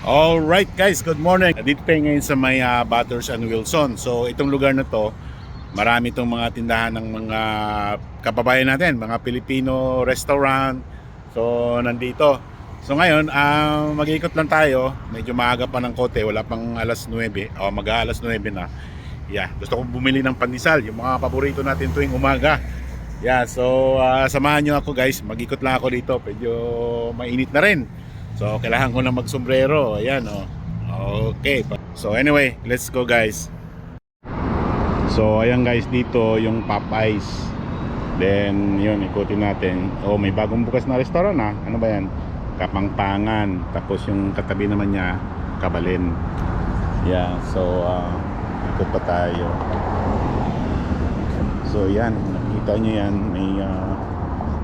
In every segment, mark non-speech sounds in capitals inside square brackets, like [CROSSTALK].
Alright guys, good morning. Dito tayo ngayon sa may ah, Butters and Wilson. So itong lugar na to, marami itong mga tindahan ng mga kababayan natin, mga Filipino restaurant. So nandito. So ngayon, ah, mag-iikot lang tayo. Medyo maaga pa ng kote, wala pang alas 9 o mag-aalas 9 na. Yeah, gusto kong bumili ng pandesal, yung mga paborito natin tuwing umaga. Yeah, so ah, samahan nyo ako guys. Mag-ikot lang ako dito. Medyo mainit na rin. So, kailangan ko na magsombrero. Ayan, oh. Okay. So, anyway, let's go guys. So, ayan guys, dito yung Popeyes. Then, yun, ikutin natin. Oh, may bagong bukas na restaurant ah. Ano ba yan? Kapangpangan. Tapos yung katabi naman niya, Kabalin. Yeah, so, uh, ikot pa tayo. So, yan. Nakita nyo yan. May uh,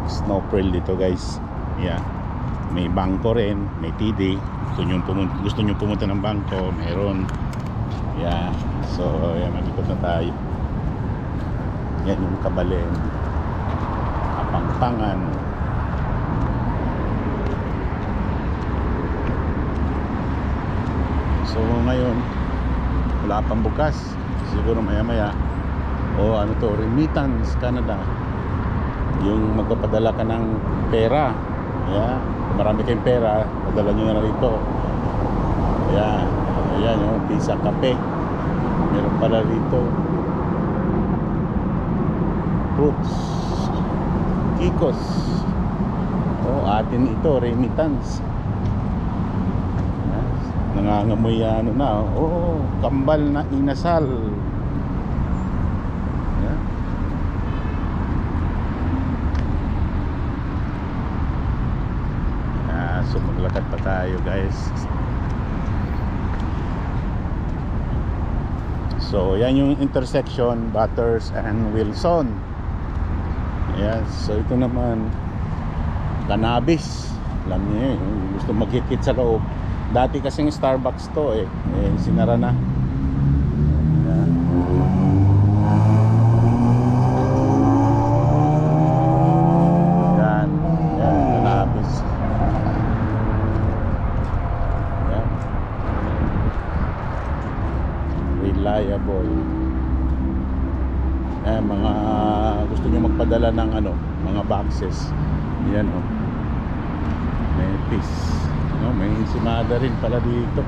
snow dito guys. Yeah may bangko rin, may TD. Gusto nyo pumunta, gusto nyo pumunta ng bangko, meron. Yeah. So, yan, mag-ikot na tayo. Yan yung kabalin. Kapangpangan. So, ngayon, wala pang bukas. Siguro maya-maya. O ano to, Remittance Canada. Yung magpapadala ka ng pera. Yeah marami kayong pera, padala nyo na rito. Ayan. Ayan yung pizza kape. Meron pala rito. Fruits. Kikos. Oh, atin ito, remittance. Nangangamoy ano na. Oh, kambal na inasal. Ayan. Ah, so maglakad pa tayo guys. So yan yung intersection Butters and Wilson. Yes so ito naman cannabis. Alam niyo yung gusto magkikit sa loob. Dati kasing Starbucks to eh, eh sinara na Eh, mga gusto nyo magpadala ng ano, mga boxes. Yan oh. May piece. No, may ensimada rin pala dito.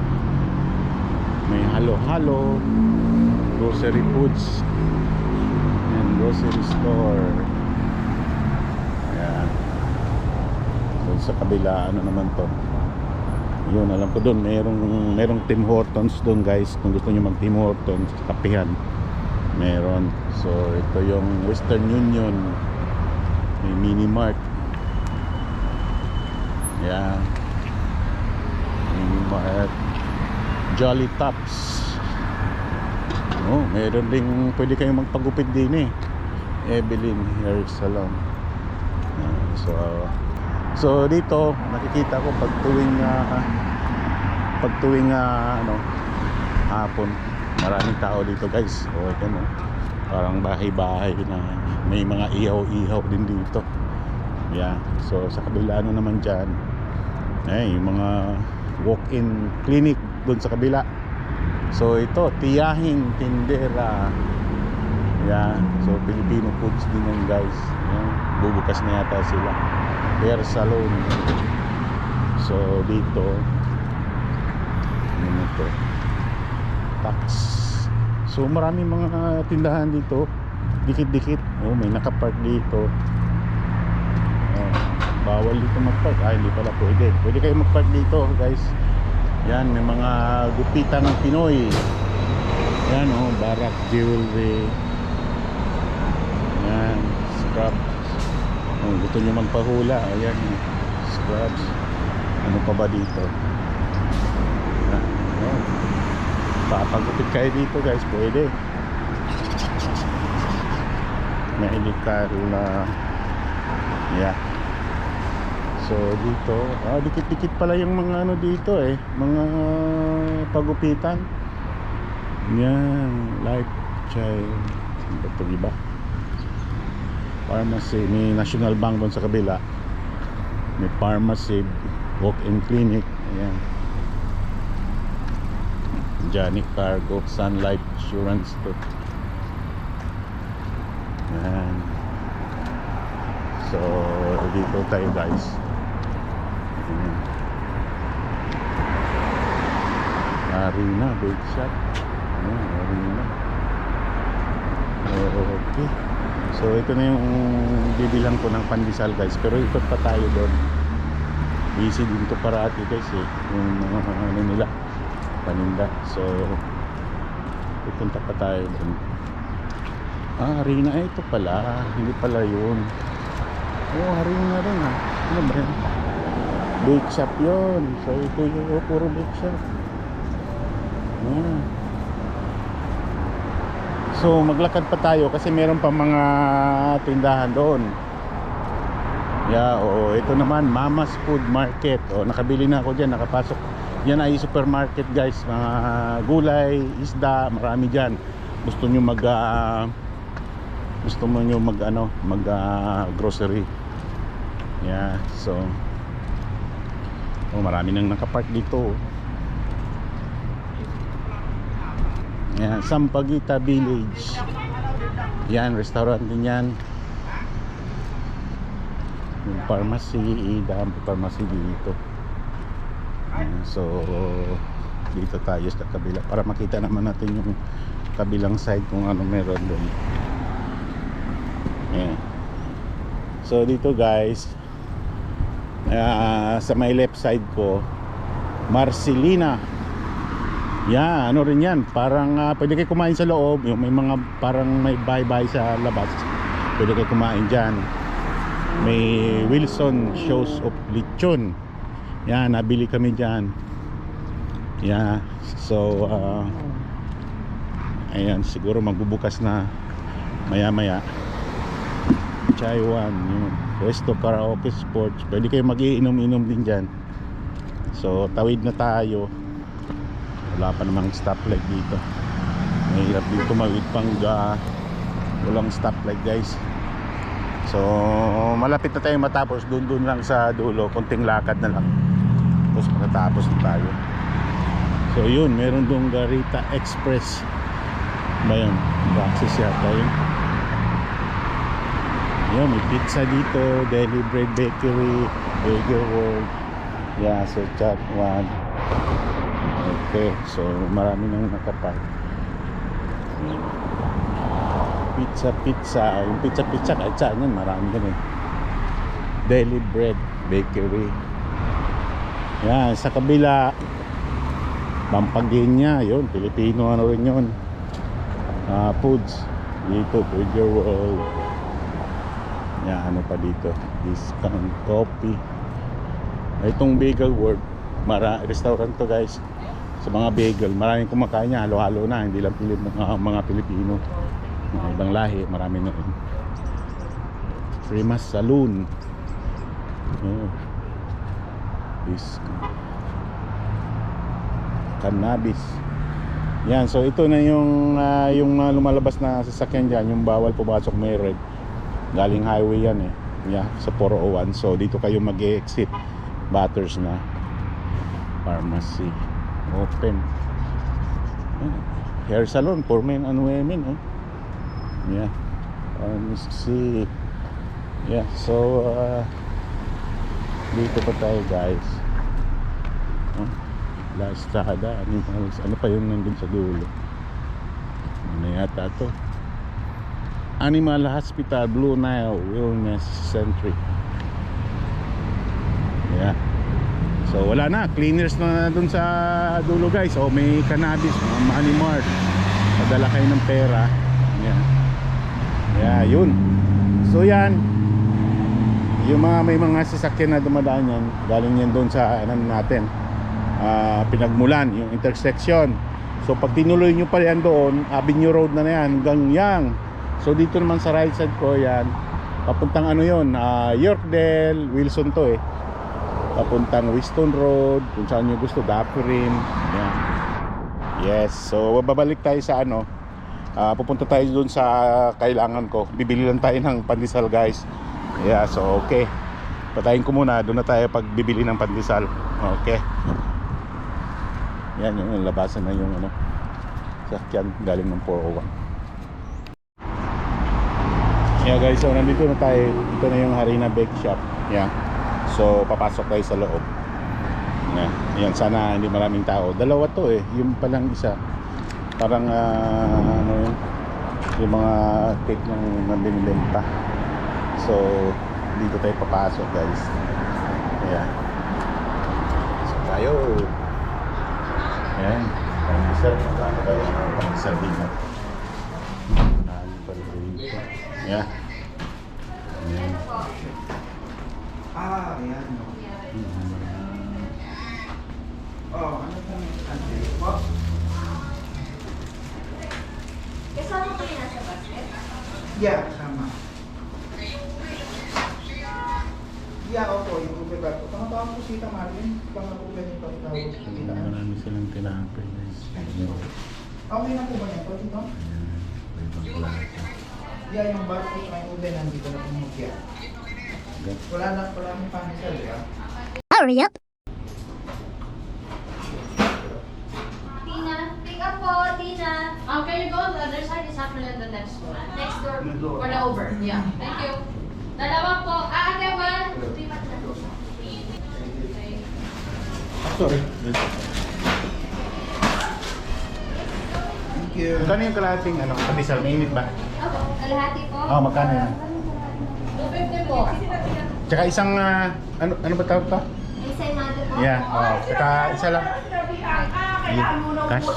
May halo-halo. Grocery foods. And grocery store. Ayan. So, sa kabila, ano naman to? yun alam ko doon merong merong Tim Hortons doon guys kung gusto niyo mag Tim Hortons kapihan meron. So ito yung Western Union. May mini mart yan mini mart Jolly Tops. Oh meron ding pwede kayong magpagupit din eh. Evelyn Hair Salon. Yan, so So dito nakikita ko pag tuwing uh, pag tuwing uh, ano hapon maraming tao dito guys. O ito mo. Parang bahay-bahay na may mga ihaw-ihaw din dito. Yeah. So sa kabila ano naman diyan eh yung mga walk-in clinic doon sa kabila. So ito tiyahing tindera. Yeah. So Filipino foods din yan guys. Yeah. Bubukas na yata sila hair salon so dito ano to tax. So maraming mga tindahan dito. Dikit dikit oh may nakapark dito. Oh, bawal dito magpark. Ah hindi pala pwede. Pwede kayo magpark dito guys. Yan may mga gupitan ng Pinoy. Yan oh barak jewelry. Yan scrap kung gusto nyo magpahula. Ayan scrubs. Ano pa ba dito? Ah, oh. Papagupit kayo dito guys. Pwede. Medical na yeah. So dito ah, dikit dikit pala yung mga ano dito eh. Mga pagupitan. Yan life child. Ito iba? Pharmacy. May national bank doon sa kabila. May pharmacy walk-in clinic. Ayan Johnny Cargo Sun Life Insurance to. Yan so dito tayo guys. Ayan. Arena Bake Shop Ayan, Arena okay. So ito na yung bibilang ko ng pandesal guys. Pero ikot pa tayo doon. Busy din to parati guys eh. Yung mga [LAUGHS] ano nila paninda. So pupunta pa tayo doon ah arena eh, ito pala. Hindi pala yun. Oh arena rin ah. Ano ba yan? Bake shop yun. So ito yung oh, puro bake shop. Ah. so maglakad pa tayo kasi meron pa mga tindahan doon. Yeah, oo. Ito naman, Mama's Food Market. O, nakabili na ako diyan, nakapasok. Yan ay supermarket, guys. Mga gulay, isda, marami diyan. Gusto niyo mag ah, gusto mo niyo mag ano, mag ah, grocery. Yeah, so Oh, marami nang nakapark dito. Yan, Sampaguita Village. Yan, restaurant din yan yung pharmacy pharmacy dito so dito tayo sa kabila para makita naman natin yung kabilang side kung ano meron doon Ayan. so dito guys ah, sa may left side ko Marcelina. Yan ano rin yan? Parang ah, pwede kayo kumain sa loob. Yung may mga parang may bye-bye sa labas. Pwede kayo kumain dyan. May Wilson Shows of Lechon yan nabili kami dyan. Yeah so uh, ayan siguro magbubukas na maya maya Chaiwan yung Resto Karaoke Sports. Pwede kayo magiinom-inom din dyan. So tawid na tayo. Wala pa namang stoplight dito. Mahirap dito mawid pang uh, walang stoplight guys. So, malapit na tayo matapos. Doon doon lang sa dulo. Konting lakad na lang. Tapos makatapos na tayo. So, yun. Meron doon Garita Express. Ba yun? Access yata yun. Yun, may pizza dito. Deli Bread Bakery. Burger World. Yeah, so chat one. Okay, so marami nang nakapark. Pizza pizza yung pizza pizza kahit saan yan marami yan eh deli bread bakery yan sa kabila. Pampagenya yun. Pilipino ano rin yun. Uh, foods. Dito Burger World. Yan ano pa dito? Discount coffee. Itong bagel world mara restaurant to guys. Sa mga bagel maraming kumakain niya. Halo-halo na. Hindi lang Pilip, mga, mga Pilipino. Mga ibang lahi marami na rin. Primas Saloon. Oh. This cannabis. Yan so ito na yung uh, yung uh, lumalabas na sasakyan dyan yung bawal pumasok may red. Galing highway yan eh. Yeah, sa 401 so dito kayo mag exit batters na. Pharmacy. Open. Hair salon for men and women oh. Yeah. See yeah so uh, dito pa tayo guys? La Estrada animals ano pa yung nandun sa dulo? Ano yata to? Animal Hospital Blue Nile Wellness Center yeah. So wala na. Cleaners na dun sa dulo guys. O may cannabis mga money mart padala kayo ng pera. Yeah. Yeah, yun. So yan. Yung mga may mga sasakyan na dumadaan yan, galing yan doon sa ano natin. Pinagmulan, yung intersection. So pag tinuloy nyo pa yan doon, Avenue Road na na yan hanggang yang. So dito naman sa right side ko yan, papuntang ano yun, ah, Yorkdale, Wilson to eh. Papuntang Winston Road, kung saan nyo gusto, Dapperin. Yan. Yes, so babalik tayo sa ano, Ah, pupunta tayo doon sa kailangan ko. Bibili lang tayo ng pandesal, guys. Yeah, so okay. Patayin ko muna, doon na tayo pagbibili ng pandesal. Okay. Yan, yung labasan na yung ano, sakyan galing ng 401. Yeah guys, so nandito na tayo. Ito na yung Harina Bake Shop. Yeah. So papasok tayo sa loob. Yeah. Yan, sana hindi maraming tao. Dalawa to eh. Yung palang isa. Parang ah, ano yun, yung mga cake ng nabinibenta. So dito tayo papasok guys. Yeah. So tayo. Yan. Parang dessert. Ano tayo? Parang sardina. Naan pa rin dito. Yeah. Yan. Ah, ayan. Oh, ano pa yung country? Oh, Kasama ko yung nasa basket? yeah, kasama. Yeah, opo, yung Uber bag. Tumatawag po si Tita Marvin. Baka po pwede pa itawag si Tita. Marami silang tinapay guys. Okay na po ba yan? Pwede ito? Yeah, yung bag po sa yung Uber nandito na po mugya. Wala na, wala na panisal, di ba? Hurry up. Tina, pick up po, Tina. Um, can you go on the other side? It's actually on the next one. Next door. Or the over. Yeah. Thank you. Dalawa po. Ah, ate, one. Lipat na po. Sorry. Thank you. Magkano yung kalahating ano, pandesal? Mainit ba? Opo, kalahati po. Oh, magkano yan? 250 po. Tsaka isang, ah, ano, ano ba tawag? Inside mother po. Yeah, oh, tsaka isa lang. Yeah. Cash?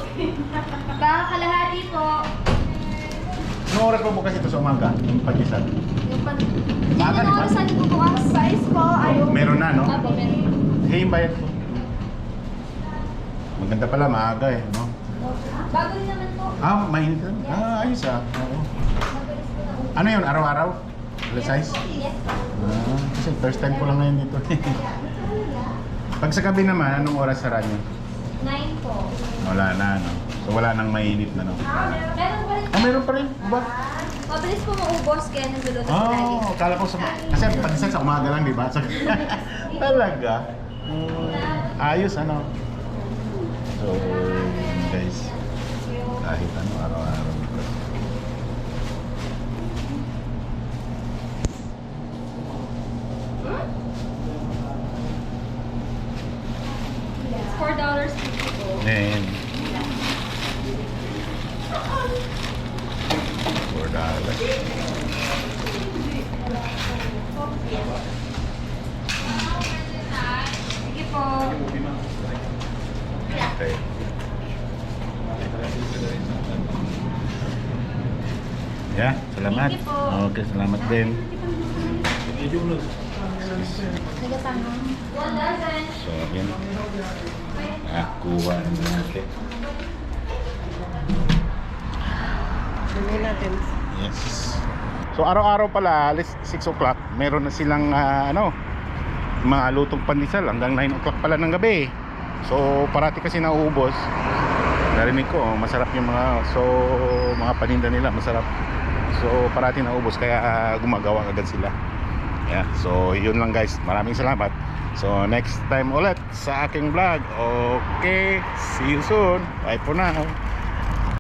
Baka kalahati po. Anong oras po bukas ito sa umaga? Yung pandesal? Yung pan... Maaga, Yan di yung ba? orasan po bukas. Size po, ayaw. Meron na, no? Opo, meron. Eh, yung bayad ko. Maganda pala, maaga eh, no? Bago rin naman po. Ah, mainit lang. Ah, ayos ah. Oo. Ano yun, araw-araw? Alas size? Yes po. Ah, kasi first time ko lang ngayon dito. Pag sa gabi naman, anong oras sara niyo? Nine po. Wala na, no? So wala nang mainit na, no? Meron pa rin. Ah, meron pa rin? Ba? Mabilis po maubos kaya nagluto po lagi. Oh, kala ko sa... Kasi pag sa umaga lang, di ba? [LAUGHS] Talaga? Hmm, ayos, ano? So, guys. Kahit ano, araw-araw. Yeah, salamat. Thank you po. Okay, salamat din. So, yan. Nakakuha na natin. Yes. So, araw-araw pala, alis 6 o'clock, meron na silang, ah, ano, mga lutong pandesal hanggang 9 o'clock pala ng gabi. So, parati kasi nauubos. Narinig ko, oh, masarap yung mga, so, mga paninda nila, masarap. So, parati naubos, kaya ah, gumagawa agad sila. Yeah, so yun lang guys. Maraming salamat. So next time ulit sa aking vlog. Okay, see you soon. Bye for now.